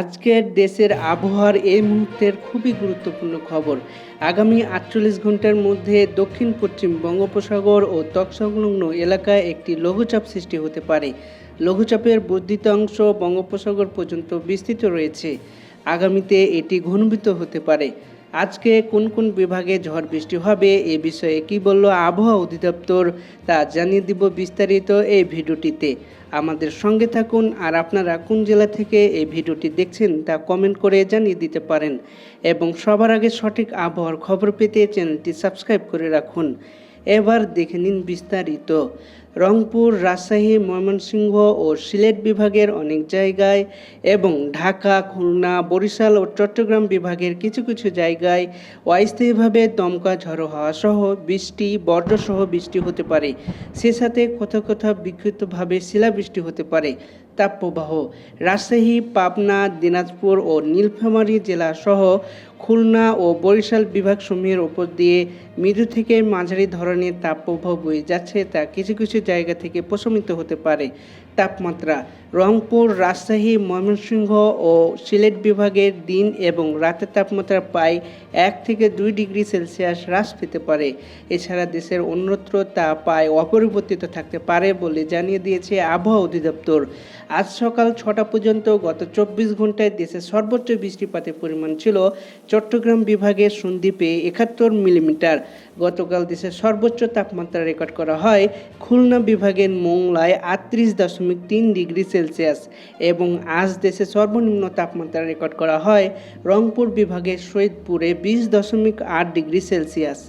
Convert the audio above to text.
আজকের দেশের আবহাওয়ার এই মুহূর্তের খুবই গুরুত্বপূর্ণ খবর। আগামী আটচল্লিশ ঘণ্টার মধ্যে দক্ষিণ, পশ্চিম বঙ্গোপসাগর ও তৎসংলগ্ন এলাকায় একটি লঘুচাপ সৃষ্টি হতে পারে। লঘুচাপের বর্ধিত অংশ বঙ্গোপসাগর পর্যন্ত বিস্তৃত রয়েছে। আগামীতে এটি ঘনীভূত হতে পারে। আজকে কোন কোন বিভাগে ঝড় বৃষ্টি হবে, এ বিষয়ে কি বলল আবহাওয়া অধিদপ্তর তা জানিয়ে দিব বিস্তারিত এই ভিডিওটিতে। আমাদের সঙ্গে থাকুন আর আপনারা কোন জেলা থেকে এই ভিডিওটি দেখছেন তা কমেন্ট করে জানিয়ে দিতে পারেন। এবং সবার আগে সঠিক আবহাওয়ার খবর পেতে চ্যানেলটি সাবস্ক্রাইব করে রাখুন। এবার দেখে নিন বিস্তারিত। রংপুর, রাজশাহী, ময়মনসিংহ ও সিলেট বিভাগের অনেক জায়গায় এবং ঢাকা, খুলনা, বরিশাল ও চট্টগ্রাম বিভাগের কিছু কিছু জায়গায় অস্থায়ীভাবে দমকা ঝড়ো হওয়া সহ বৃষ্টি বর্জ্যসহ বৃষ্টি হতে পারে। সে সাথে কোথাও কোথাও বিক্ষিপ্তভাবে শিলাবৃষ্টি হতে পারে। তাপপ্রবাহ রাজশাহী, পাবনা, দিনাজপুর ও নীলফামারী জেলা সহ খুলনা ও বরিশাল বিভাগসমূহের ওপর দিয়ে মৃদু থেকে মাঝারি ধরনের তাপপ্রবাহ বয়ে যাচ্ছে তা কিছু কিছু জায়গা থেকে প্রশমিত হতে পারে। তাপমাত্রা রংপুর, রাজশাহী, ময়মনসিংহ ও সিলেট বিভাগের দিন এবং রাতের তাপমাত্রা প্রায় এক থেকে দুই ডিগ্রি সেলসিয়াস হ্রাস পেতে পারে। এছাড়া দেশের অন্যত্র তা প্রায় অপরিবর্তিত থাকতে পারে বলে জানিয়ে দিয়েছে আবহাওয়া অধিদপ্তর। আজ সকাল ছটা পর্যন্ত গত চব্বিশ ঘন্টায় দেশের সর্বোচ্চ বৃষ্টিপাতের পরিমাণ ছিল চট্টগ্রাম বিভাগের সন্দ্বীপে একাত্তর মিলিমিটার। গতকাল দেশের সর্বোচ্চ তাপমাত্রা রেকর্ড করা হয় খুলনা বিভাগের মোংলায় আটত্রিশ দশমিক তিন ডিগ্রি সেলসিয়াস এবং আজ দেশে সর্বনিম্ন তাপমাত্রা রেকর্ড করা হয় রংপুর বিভাগের সৈয়দপুরে বিশ দশমিক আট ডিগ্রি সেলসিয়াস।